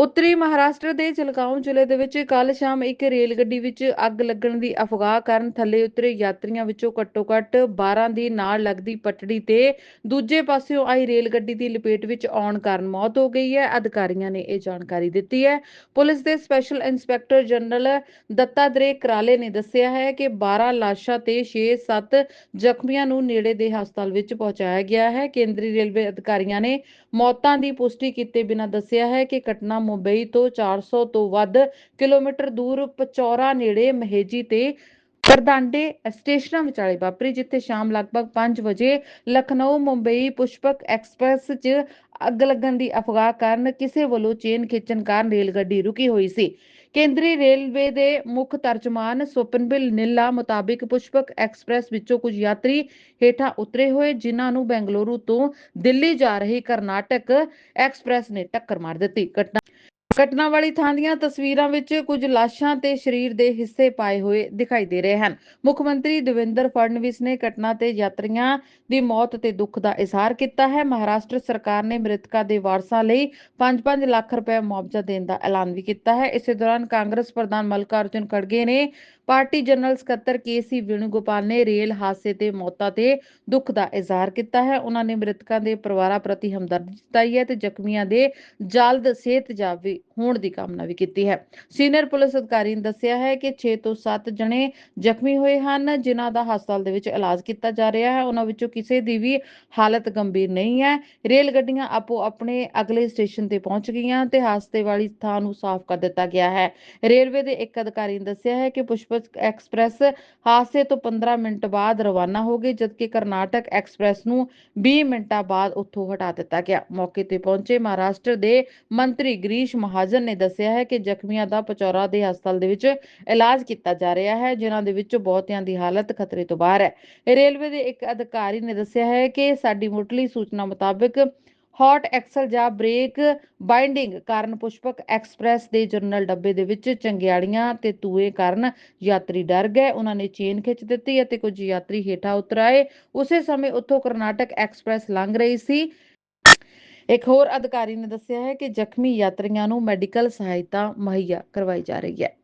ਉੱਤਰੀ ਮਹਾਰਾਸ਼ਟਰ ਦੇ ਜਲਗਾਉਂ ਜ਼ਿਲ੍ਹੇ ਦੇ ਵਿੱਚ ਕੱਲ ਸ਼ਾਮ ਇੱਕ ਰੇਲ ਗੱਡੀ ਵਿੱਚ ਅੱਗ ਲੱਗਣ ਦੀ ਅਫਵਾਹ ਕਾਰਨ ਥੱਲੇ ਉਤਰੇ ਯਾਤਰੀਆਂ ਵਿੱਚੋਂ ਘੱਟੋ-ਘੱਟ 12 ਦੀ ਨਾਲ ਲੱਗਦੀ ਪਟੜੀ ਤੇ ਦੂਜੇ ਪਾਸਿਓਂ ਆਈ ਰੇਲ ਗੱਡੀ ਦੀ ਲਪੇਟ ਵਿੱਚ ਆਉਣ ਕਾਰਨ ਮੌਤ ਹੋ ਗਈ ਹੈ। ਅਧਿਕਾਰੀਆਂ ਨੇ ਇਹ ਜਾਣਕਾਰੀ ਦਿੱਤੀ ਹੈ। ਪੁਲਿਸ ਦੇ special inspector general Dattatray Karale ਨੇ ਦੱਸਿਆ ਹੈ ਕਿ 12 ਲਾਸ਼ਾਂ ਤੇ 6-7 ਜ਼ਖਮੀਆਂ ਨੂੰ ਨੇੜੇ ਦੇ ਹਸਪਤਾਲ ਵਿੱਚ ਪਹੁੰਚਾਇਆ ਗਿਆ ਹੈ। ਕੇਂਦਰੀ ਰੇਲਵੇ ਅਧਿਕਾਰੀਆਂ ਨੇ ਮੌਤਾਂ ਦੀ ਪੁਸ਼ਟੀ ਕੀਤੇ ਬਿਨਾਂ ਦੱਸਿਆ ਹੈ ਕਿ ਘਟਨਾ ਮੁੰਬਈ ਤੋਂ 400 ਤੋਂ ਵੱਧ ਕਿਲੋਮੀਟਰ ਦੂਰ ਪਚੌਰਾ ਨੇੜੇ ਮਹੇਜੀ ਤੇ ਕਰਦਾਂਡੇ ਸਟੇਸ਼ਨਾਂ ਵਿਚਾਲੇ ਵਾਪਰੀ, ਜਿੱਥੇ ਸ਼ਾਮ ਲਗਭਗ 5 ਵਜੇ ਲਖਨਊ ਮੁੰਬਈ ਪੁਸ਼ਪਕ ਐਕਸਪ੍ਰੈਸ 'ਚ ਅੱਗ ਲੱਗਣ ਦੀ ਅਫਵਾਹ ਕਾਰਨ ਕਿਸੇ ਵੱਲੋਂ ਚੇਨ ਖਿੱਚਣ ਕਾਰਨ ਰੇਲ ਗੱਡੀ ਰੁਕੀ ਹੋਈ ਸੀ। ਕੇਂਦਰੀ ਰੇਲਵੇ ਦੇ ਮੁੱਖ ਤਰਜਮਾਨ ਸਵਪਨਬਿਲ ਨਿੱਲਾ ਮੁਤਾਬਿਕ ਪੁਸ਼ਪਕ ਐਕਸਪ੍ਰੈਸ ਵਿੱਚੋਂ ਕੁਝ ਯਾਤਰੀ ਹੇਠਾਂ ਉਤਰੇ ਹੋਏ, ਜਿਨ੍ਹਾਂ ਨੂੰ ਬੈਂਗਲੁਰੂ ਤੋਂ ਦਿੱਲੀ ਜਾ ਰਹੀ ਕਰਨਾਟਕ ਐਕਸਪ੍ਰੈਸ ਨੇ ਟੱਕਰ ਮਾਰ ਦਿੱਤੀ। ਘਟਨਾ ਘਟਨਾ ਵਾਲੀ ਥਾਂ ਦੀਆਂ ਤਸਵੀਰਾਂ ਵਿੱਚ ਕੁਝ ਲਾਸ਼ਾਂ ਤੇ ਸਰੀਰ ਦੇ ਹਿੱਸੇ ਪਾਏ ਹੋਏ ਦਿਖਾਈ ਦੇ ਰਹੇ ਹਨ। ਮੁੱਖ ਮੰਤਰੀ ਦੇਵੇਂਦਰ ਫੜਨਵੀਸ ਨੇ ਘਟਨਾ ਤੇ ਯਾਤਰੀਆਂ ਦੀ ਮੌਤ ਤੇ ਦੁੱਖ ਦਾ ਇਜ਼ਹਾਰ ਕੀਤਾ ਹੈ। ਮਹਾਰਾਸ਼ਟਰ ਸਰਕਾਰ ਨੇ ਮ੍ਰਿਤਕਾਂ ਦੇ ਵਾਰਸਾਂ ਲਈ 5-5 ਲੱਖ ਰੁਪਏ ਮੁਆਵਜ਼ਾ ਦੇਣ ਦਾ ਐਲਾਨ ਵੀ ਕੀਤਾ ਹੈ। ਇਸੇ ਦੌਰਾਨ ਕਾਂਗਰਸ ਪ੍ਰਧਾਨ ਮਲਕਾਰਜੁਨ ਖੜਗੇ ਨੇ ਪਾਰਟੀ ਜਨਰਲ ਸਕੱਤਰ ਕੇਸੀ ਵੇਣੂਗੋਪਾਲ ਨੇ ਰੇਲ ਹਾਦਸੇ ਤੇ ਮੌਤਾਂ ਤੇ ਦੁੱਖ ਦਾ ਇਜ਼ਹਾਰ ਕੀਤਾ ਹੈ। ਉਹਨਾਂ ਨੇ ਮ੍ਰਿਤਕਾਂ ਦੇ ਪਰਿਵਾਰਾਂ ਪ੍ਰਤੀ ਹਮਦਰਦੀ ਜਤਾਈ ਹੈ ਤੇ ਜ਼ਖਮੀਆਂ ਦੇ ਜਲਦ ਸਿਹਤਯਾਬ ਹੋਣ ਦੀ ਕਾਮਨਾ ਵੀ ਕੀਤੀ ਹੈ। ਸੀਨੀਅਰ ਪੁਲਿਸ ਅਧਿਕਾਰੀ ਨੇ ਦੱਸਿਆ ਹੈ ਕਿ 6 ਤੋਂ 7 ਜਣੇ ਜ਼ਖਮੀ ਹੋਏ ਹਨ, ਜਿਨ੍ਹਾਂ ਦਾ ਹਸਪਤਾਲ ਦੇ ਵਿੱਚ ਇਲਾਜ ਕੀਤਾ ਜਾ ਰਿਹਾ ਹੈ। ਉਹਨਾਂ ਵਿੱਚੋਂ ਕਿਸੇ ਦੀ ਵੀ ਹਾਲਤ ਗੰਭੀਰ ਨਹੀਂ ਹੈ। ਰੇਲ ਗੱਡੀਆਂ ਆਪੋ ਆਪਣੇ ਅਗਲੇ ਸਟੇਸ਼ਨ ਤੇ ਪਹੁੰਚ ਗਈਆਂ ਤੇ ਹਾਦਸੇ ਵਾਲੀ ਥਾਂ ਨੂੰ ਸਾਫ਼ ਕਰ ਦਿੱਤਾ ਗਿਆ ਹੈ। ਰੇਲਵੇ ਦੇ ਇੱਕ ਅਧਿਕਾਰੀ ਨੇ ਦੱਸਿਆ ਹੈ ਕਿ ਪੁਸ਼ਪ ਐਕਸਪ੍ਰੈਸ ਹਾਦਸੇ ਤੋਂ 15 ਮਿੰਟ ਬਾਅਦ ਰਵਾਨਾ ਹੋ ਗਈ ਜਦਕਿ ਕਰਨਾਟਕ ਐਕਸਪ੍ਰੈਸ ਨੂੰ 20 ਮਿੰਟਾਂ ਬਾਅਦ ਉੱਥੋਂ ਹਟਾ ਦਿੱਤਾ ਗਿਆ। ਮੌਕੇ ਤੇ ਪਹੁੰਚੇ ਮਹਾਰਾਸ਼ਟਰ ਦੇ ਮੰਤਰੀ ਗਰੀਸ਼ ਮਹਾਜਨ ਨੇ ਦੱਸਿਆ ਹੈ ਕਿ ਜ਼ਖਮੀਆਂ ਦਾ ਪਚੌਰਾ ਦੇ ਹਸਪਤਾਲ ਦੇ ਵਿੱਚ ਇਲਾਜ ਕੀਤਾ ਜਾ ਰਿਹਾ ਹੈ, ਜਿਨ੍ਹਾਂ ਦੇ ਵਿੱਚੋਂ ਬਹੁਤਿਆਂ ਦੀ ਹਾਲਤ ਖਤਰੇ ਤੋਂ ਬਾਹਰ ਹੈ। ਰੇਲਵੇ ਦੇ ਇੱਕ ਅਧਿਕਾਰੀ ਨੇ ਦੱਸਿਆ ਹੈ ਕਿ ਸਾਡੀ ਮੁੱਢਲੀ ਸੂਚਨਾ ਮੁਤਾਬਕ ਹੌਟ ਐਕਸਲ ਜਾਂ ਬ੍ਰੇਕ ਬਾਈਂਡਿੰਗ ਕਾਰਨ ਪੁਸ਼ਪਕ ਐਕਸਪ੍ਰੈਸ ਦੇ ਜਨਰਲ ਡੱਬੇ ਦੇ ਵਿੱਚ ਚੰਗਿਆੜੀਆਂ ਤੇ ਤੂਏ ਕਾਰਨ ਯਾਤਰੀ ਡਰ ਗਏ। ਉਹਨਾਂ ਨੇ ਚੇਨ ਖਿੱਚ ਦਿੱਤੀ ਅਤੇ ਕੁਝ ਯਾਤਰੀ ਹੇਠਾਂ ਉਤਰ ਆਏ। ਉਸੇ ਸਮੇਂ ਉੱਥੋਂ ਕਰਨਾਟਕ ਐਕਸਪ੍ਰੈਸ ਲੰਘ ਰਹੀ ਸੀ। ਇੱਕ ਹੋਰ ਅਧਿਕਾਰੀ ਨੇ ਦੱਸਿਆ ਹੈ ਕਿ ਜ਼ਖਮੀ ਯਾਤਰੀਆਂ ਨੂੰ ਮੈਡੀਕਲ ਸਹਾਇਤਾ ਮੁਹੱਈਆ ਕਰਵਾਈ ਜਾ ਰਹੀ ਹੈ।